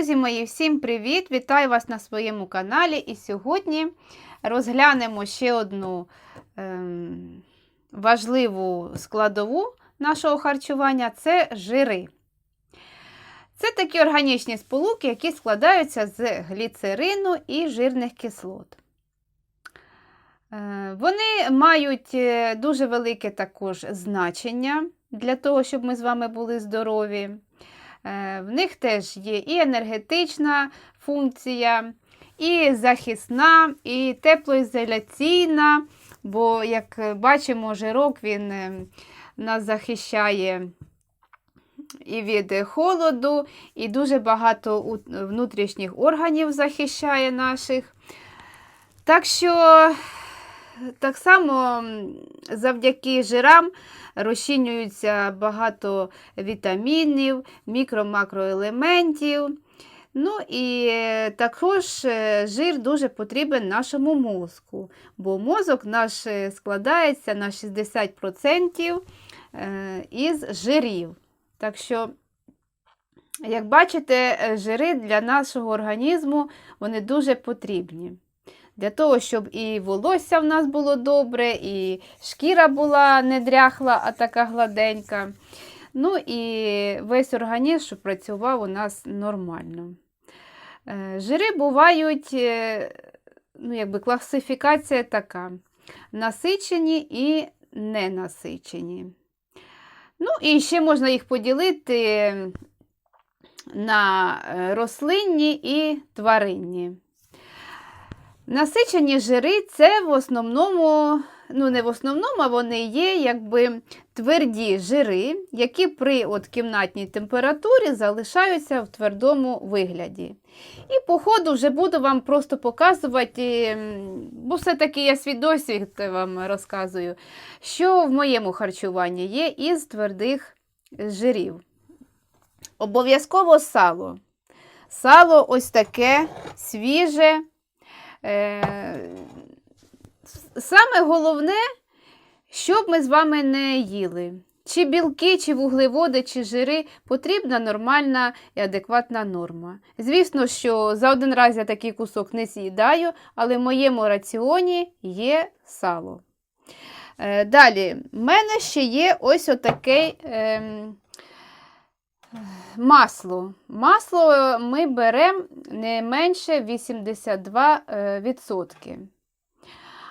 Друзі мої, всім привіт! Вітаю вас на своєму каналі. І сьогодні розглянемо ще одну ем, важливу складову нашого харчування це жири. Це такі органічні сполуки, які складаються з гліцерину і жирних кислот. Е, Вони мають е, дуже велике також значення для того, щоб ми з вами були здорові. Е, В них теж є і енергетична функція, і захисна, і теплоізоляційна, бо, як бачимо, жирок він е, нас захищає і від холоду, і дуже багато внутрішніх органів захищає наших. Так що так само завдяки жирам розчинюється багато вітамінів, мікро-макроелементів. Ну і е, також е, жир дуже потрібен нашому мозку, бо мозок наш е, складається на 60% е, із жирів. Так що, як бачите, жири для нашого організму вони дуже потрібні. Для того, щоб і волосся в нас було добре, і шкіра була не дряхла, а така гладенька. Ну і весь організм, щоб працював у нас нормально. Е, Жири бувають, е, ну, якби класифікація така: насичені і ненасичені. Ну, і ще можна їх поділити на е, рослинні і тваринні. Насичені жири це в основному, ну не в основному, а вони є якби тверді жири, які при от кімнатній температурі залишаються в твердому вигляді. І по ходу вже буду вам просто показувати, бо все-таки я свій досвід вам розказую, що в моєму харчуванні є із твердих жирів. Обов'язково сало. Сало ось таке свіже. Е, Саме головне, щоб ми з вами не їли. Чи білки, чи вуглеводи, чи жири потрібна нормальна і адекватна норма. Звісно, що за один раз я такий кусок не з'їдаю, але в моєму раціоні є сало. Е, Далі, в мене ще є ось отаке ем, масло. Масло ми беремо не менше 82%. е.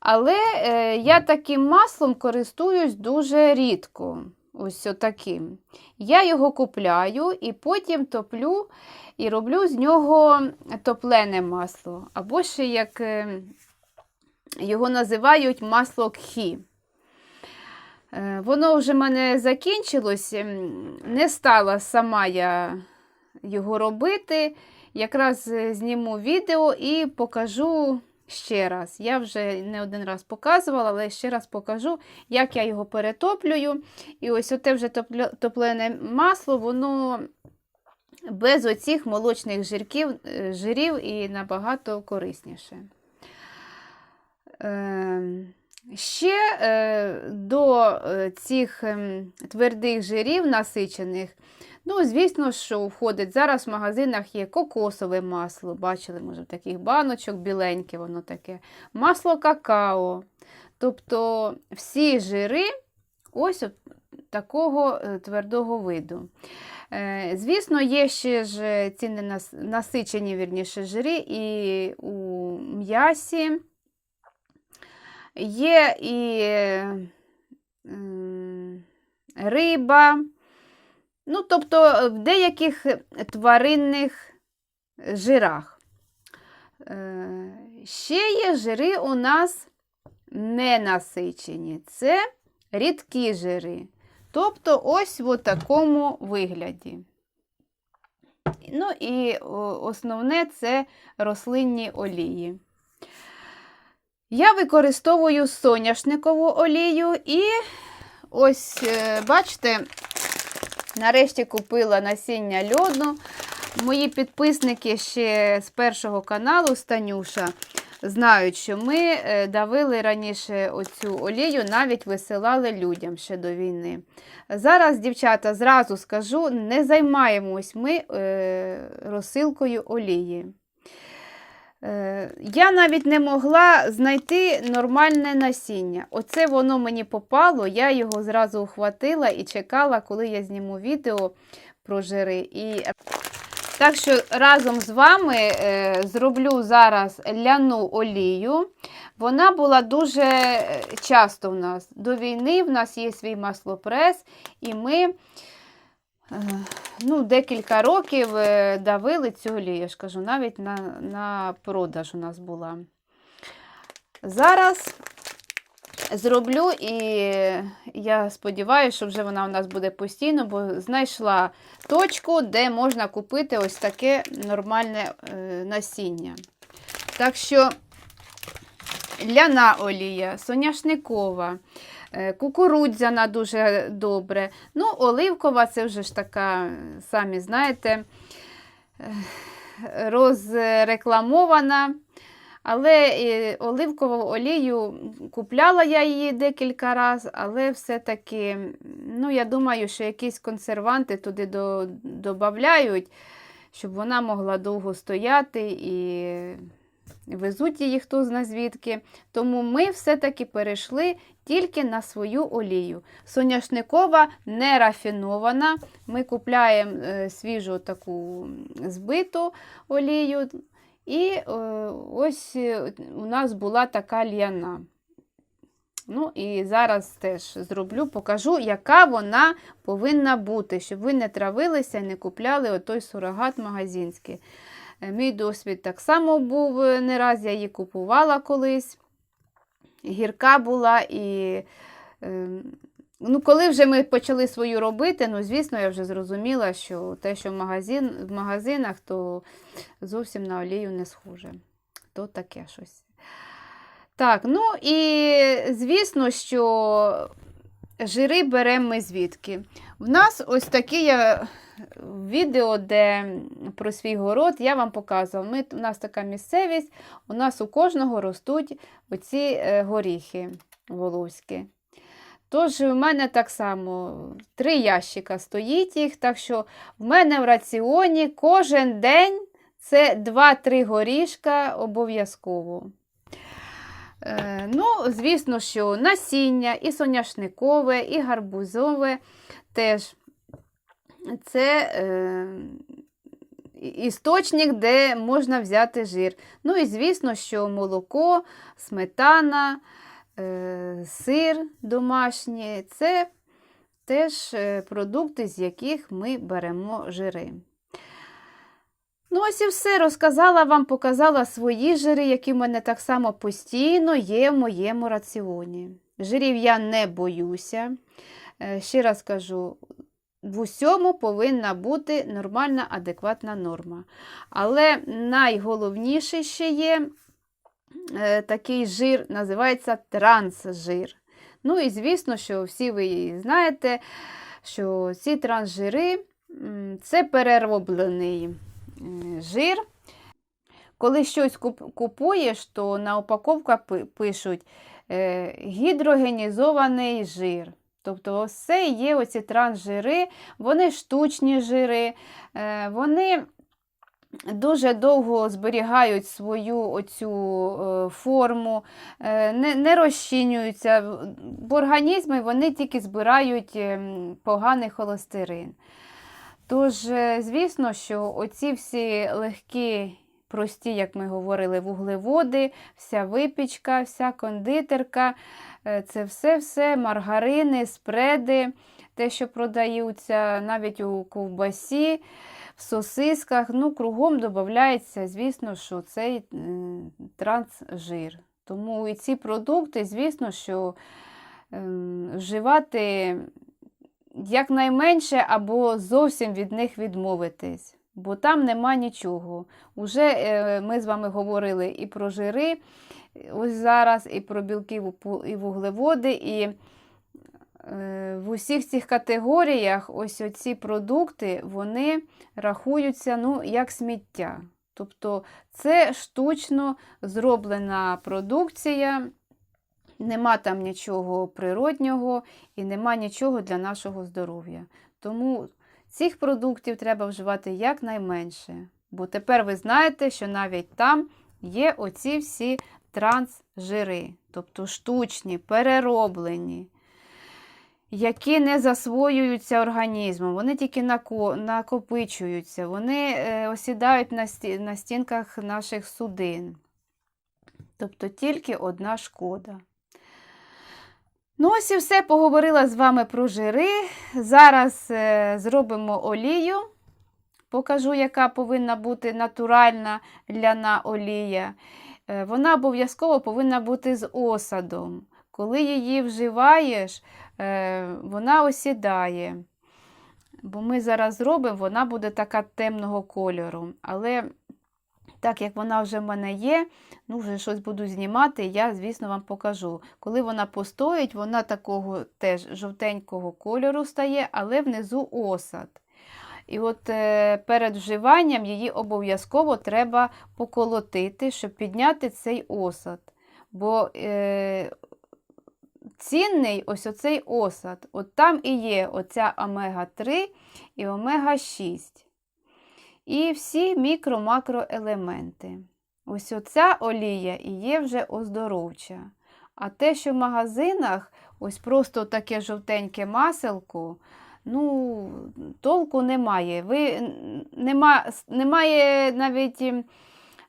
Але е, я таким маслом користуюсь дуже рідко. Ось отаким. Я його купляю і потім топлю і роблю з нього топлене масло. Або ще як е, його називають масло кхі. Е, Воно вже в мене закінчилось, ем, не стала сама я його робити. Якраз е, зніму відео і покажу ще раз. Я вже не один раз показувала, але ще раз покажу, як я його перетоплюю. І ось оте вже топлене масло, воно без оцих молочних жирків, е, жирів і набагато корисніше. Ем, Ще е, до е, цих ем, твердих жирів насичених, ну, звісно, що входить. Зараз в магазинах є кокосове масло. Бачили, може, в таких баночок біленьке, воно таке. Масло какао. Тобто всі жири ось такого е, твердого виду. Звісно, є ще ж ці насичені вірніше, жири і у м'ясі. Є і риба, ну, тобто в деяких тваринних жирах. Е, Ще є жири у нас ненасичені. Це рідкі жири. Тобто ось в такому вигляді. Ну і основне це рослинні олії. Я використовую соняшникову олію і ось, е, бачите, нарешті купила насіння льоду. Мої підписники ще з першого каналу Станюша знають, що ми е, давили раніше оцю олію, навіть висилали людям ще до війни. Зараз, дівчата, зразу скажу, не займаємось ми е, розсилкою олії. Е, Я навіть не могла знайти нормальне насіння. Оце воно мені попало, я його зразу ухватила і чекала, коли я зніму відео про жири. І... Так що разом з вами е, зроблю зараз ляну олію. Вона була дуже е, часто в нас. До війни в нас є свій маслопрес, і ми ну, декілька років е, давили цю олію. Я ж кажу, навіть на, на продаж у нас була. Зараз зроблю і я сподіваюся, що вже вона у нас буде постійно, бо знайшла точку, де можна купити ось таке нормальне е, насіння. Так що ляна олія, соняшникова, е, кукурудзяна дуже добре. Ну, оливкова це вже ж така, самі знаєте, е, розрекламована. Але е, оливкову олію купляла я її декілька разів, але все-таки, ну, я думаю, що якісь консерванти туди до, додають, щоб вона могла довго стояти і везуть її хто зна звідки. Тому ми все-таки перейшли тільки на свою олію. Соняшникова не рафінована. Ми купляємо е, свіжу таку збиту олію. І е, ось е, у нас була така л'яна. Ну, і зараз теж зроблю, покажу, яка вона повинна бути, щоб ви не травилися і не купляли отой сурогат магазинський. Е, Мій досвід так само був, е, не раз я її купувала колись. Гірка була і. Е, Ну, коли вже ми почали свою робити, ну, звісно, я вже зрозуміла, що те, що в, магазин, в магазинах, то зовсім на олію не схоже. То таке щось. Так, ну і звісно, що жири беремо ми звідки. В нас ось такі я відео, де про свій город, я вам показувала. Ми, у нас така місцевість, у нас у кожного ростуть оці е, горіхи волоські. Тож, в мене так само три ящика стоїть їх, так що в мене в раціоні кожен день це 2-3 горішка обов'язково. Е, ну, звісно, що насіння і соняшникове, і гарбузове теж це е, істочник, де можна взяти жир. Ну і звісно, що молоко, сметана. Е, сир домашній це теж е, продукти, з яких ми беремо жири. Ну, ось і все розказала вам, показала свої жири, які в мене так само постійно є в моєму раціоні. Жирів я не боюся. Е, Ще раз кажу, в усьому повинна бути нормальна, адекватна норма. Але найголовніше ще є е, такий жир, називається трансжир. Ну і звісно, що всі ви знаєте, що ці трансжири це перероблений жир. Коли щось купуєш, то на упаковках пишуть е, гідрогенізований жир. Тобто, це є оці трансжири, вони штучні жири, е, вони дуже довго зберігають свою оцю е, форму, е, не, не розчинюються. В організмі вони тільки збирають ем, поганий холестерин. Тож, е, звісно, що оці всі легкі, прості, як ми говорили, вуглеводи, вся випічка, вся кондитерка, е, це все-все маргарини, спреди, те, що продаються навіть у ковбасі, в сосисках, ну, кругом додається, звісно, що цей трансжир. Тому і ці продукти, звісно, що ем, вживати якнайменше або зовсім від них відмовитись, бо там нема нічого. Уже е, ми з вами говорили і про жири, ось зараз, і про білки і вуглеводи, і е, в усіх цих категоріях ось оці продукти вони рахуються ну, як сміття. Тобто це штучно зроблена продукція, нема там нічого природнього і нема нічого для нашого здоров'я. Тому цих продуктів треба вживати якнайменше. Бо тепер ви знаєте, що навіть там є оці всі трансжири, тобто штучні, перероблені, які не засвоюються організмом, вони тільки накопичуються, вони е, осідають на стінках наших судин. Тобто тільки одна шкода. Ну, ось і все. Поговорила з вами про жири. Зараз е, зробимо олію. Покажу, яка повинна бути натуральна ляна олія. Е, Вона обов'язково повинна бути з осадом. Коли її вживаєш, е, вона осідає. Бо ми зараз зробимо, вона буде така темного кольору. Але так як вона вже в мене є, ну вже щось буду знімати, я, звісно, вам покажу. Коли вона постоїть, вона такого теж жовтенького кольору стає, але внизу осад. І от е, перед вживанням її обов'язково треба поколотити, щоб підняти цей осад. Бо е, цінний ось оцей осад. От там і є оця омега-3 і омега-6. І всі мікро-макроелементи. Ось оця олія і є вже оздоровча. А те, що в магазинах ось просто таке жовтеньке маселко, ну, толку немає. Ви, нема, немає навіть,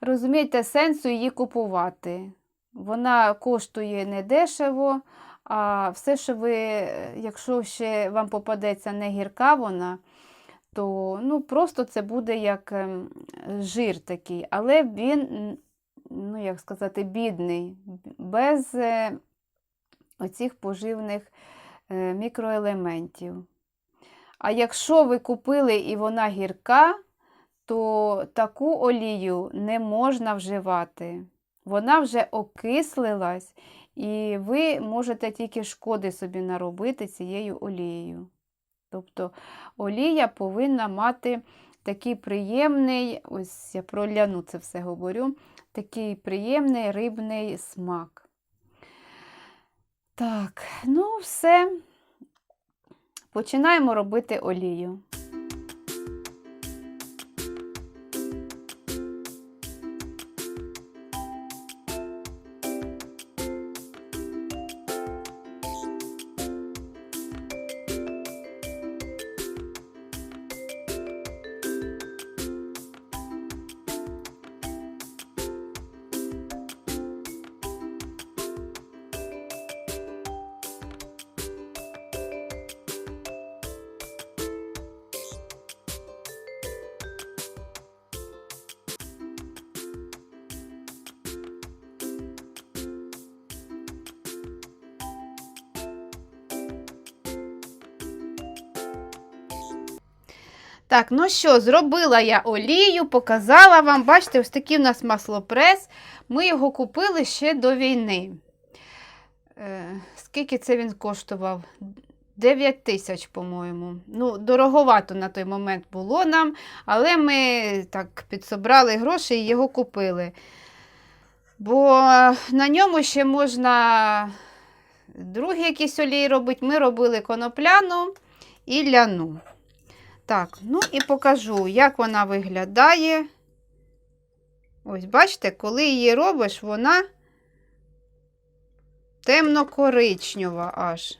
розумієте, сенсу її купувати. Вона коштує недешево, а все, що ви, е, якщо ще вам попадеться не гірка вона, то ну, просто це буде як ем, жир такий, але він, ну як сказати, бідний, без е, оцих поживних е, мікроелементів. А якщо ви купили і вона гірка, то таку олію не можна вживати. Вона вже окислилась, і ви можете тільки шкоди собі наробити цією олією. Тобто олія повинна мати такий приємний, ось я про ляну це все говорю, такий приємний рибний смак. Так, ну все. Починаємо робити олію. Так, ну що, зробила я олію, показала вам. Бачите, ось такий у нас маслопрес. Ми його купили ще до війни. Е, скільки це він коштував? 9 тисяч, по-моєму. Ну, дороговато на той момент було нам, але ми так підсобрали гроші і його купили. Бо на ньому ще можна другі якісь олії робити. Ми робили конопляну і ляну. Так, ну і покажу, як вона виглядає. Ось, бачите, коли її робиш, вона темно-коричнева аж.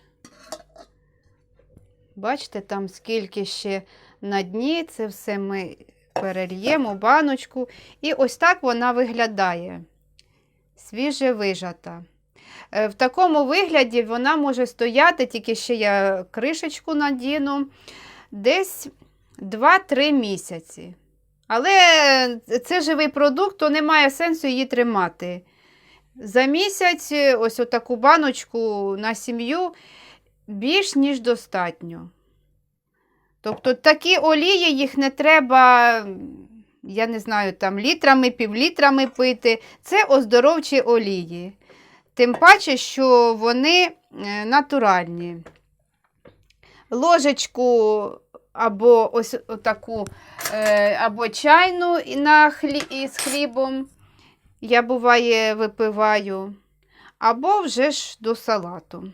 Бачите, там скільки ще на дні, це все ми перельємо баночку. І ось так вона виглядає. Свіже вижата. Е, В такому вигляді вона може стояти, тільки ще я кришечку надіну, десь 2-3 місяці. Але це живий продукт, то немає сенсу її тримати. За місяць е, ось отаку баночку на сім'ю більш ніж достатньо. Тобто такі олії їх не треба, я не знаю, там літрами, півлітрами пити. Це оздоровчі олії. Тим паче, що вони е, натуральні. Ложечку або ось таку, е, або чайну на хлі, із хлібом. Я буває випиваю, або вже ж до салату.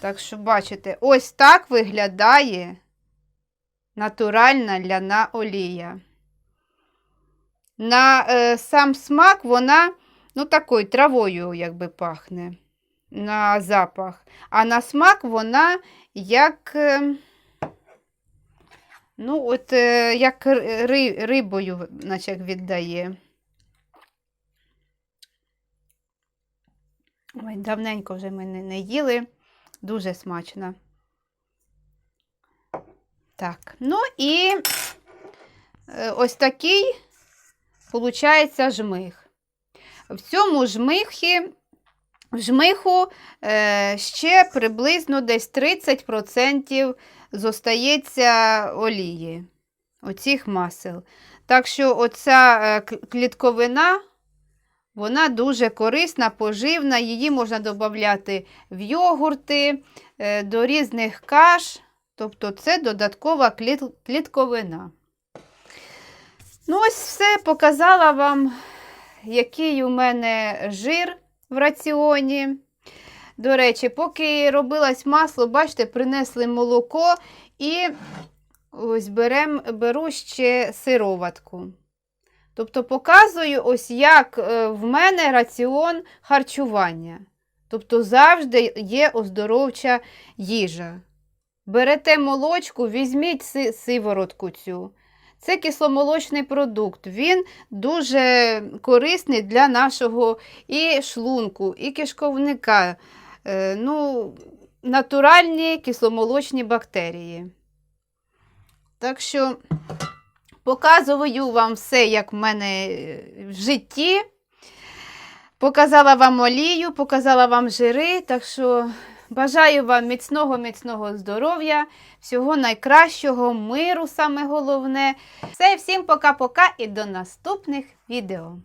Так що, бачите, ось так виглядає натуральна ляна олія. На е, сам смак вона ну, такою травою якби пахне на запах. А на смак вона як, е, ну, от, е, як ри, рибою наче як віддає. Ой, давненько вже ми не, не їли. Дуже смачно. Так, ну і е, ось такий, виходить, жмих. В цьому жмихі, в жмиху е, ще приблизно десь 30% зостається олії, оцих масел. Так що оця е, клітковина, вона дуже корисна, поживна, її можна додати в йогурти, е, до різних каш. Тобто це додаткова клітковина. Ну, ось все показала вам, який у мене жир в раціоні. До речі, поки робилось масло, бачите, принесли молоко і ось берем, беру ще сироватку. Тобто показую, ось як е, в мене раціон харчування. Тобто завжди є оздоровча їжа. Берете молочку, візьміть си- сиворотку цю. Це кисломолочний продукт. Він дуже корисний для нашого і шлунку, і кишковника. Е, ну, натуральні кисломолочні бактерії. Так що показую вам все, як в мене е, в житті. Показала вам олію, показала вам жири. Так що бажаю вам міцного, міцного здоров'я, всього найкращого, миру, саме головне. Все, всім пока-пока і до наступних відео.